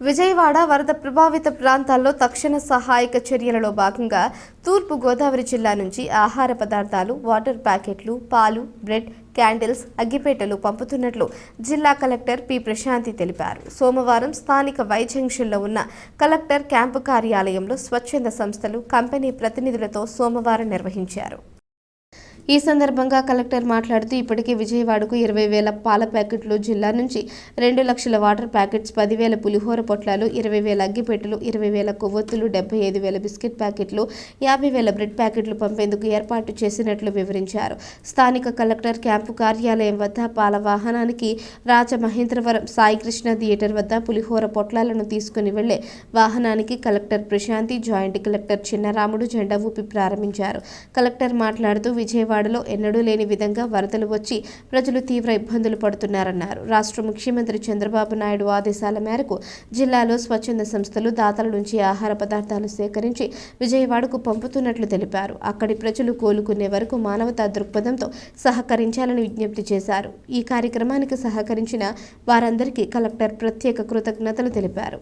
విజయవాడ వరద ప్రభావిత ప్రాంతాల్లో తక్షణ సహాయక చర్యలలో భాగంగా తూర్పు గోదావరి జిల్లా నుంచి ఆహార పదార్థాలు వాటర్ ప్యాకెట్లు పాలు బ్రెడ్ క్యాండిల్స్ అగ్గిపేటలు పంపుతున్నట్లు జిల్లా కలెక్టర్ పి. ప్రశాంతి తెలిపారు. సోమవారం స్థానిక వై జంక్షన్లో ఉన్న కలెక్టర్ క్యాంపు కార్యాలయంలో స్వచ్ఛంద సంస్థలు కంపెనీ ప్రతినిధులతో సోమవారం నిర్వహించారు. ఈ సందర్భంగా కలెక్టర్ మాట్లాడుతూ ఇప్పటికే విజయవాడకు ఇరవై వేల పాల ప్యాకెట్లు జిల్లా నుంచి రెండు లక్షల వాటర్ ప్యాకెట్స్ పదివేల పులిహోర పొట్లాలు ఇరవై వేల అగ్గిపెట్టెలు ఇరవై వేల కొవ్వొత్తులు డెబ్బై ఐదు వేల బిస్కెట్ ప్యాకెట్లు యాభై వేల బ్రెడ్ ప్యాకెట్లు పంపేందుకు ఏర్పాటు చేసినట్లు వివరించారు. స్థానిక కలెక్టర్ క్యాంపు కార్యాలయం వద్ద పాల వాహనానికి రాజమహేంద్రవరం సాయికృష్ణ థియేటర్ వద్ద పులిహోర పొట్లాలను తీసుకుని వెళ్ళే వాహనానికి collector Prashanti joint collector Chinnaramudu జెండా ఊపి ప్రారంభించారు. కలెక్టర్ మాట్లాడుతూ విజయవాడ విజయవాడలో ఎన్నడూ లేని విధంగా వరదలు వచ్చి ప్రజలు తీవ్ర ఇబ్బందులు పడుతున్నారన్నారు. రాష్ట్ర ముఖ్యమంత్రి చంద్రబాబు నాయుడు ఆదేశాల మేరకు జిల్లాలో స్వచ్ఛంద సంస్థలు దాతల నుంచి ఆహార పదార్థాలు సేకరించి విజయవాడకు పంపుతున్నట్లు తెలిపారు. అక్కడి ప్రజలు కోలుకునే వరకు మానవతా దృక్పథంతో సహకరించాలని విజ్ఞప్తి చేశారు. ఈ కార్యక్రమానికి సహకరించిన వారందరికీ కలెక్టర్ ప్రత్యేక కృతజ్ఞతలు తెలిపారు.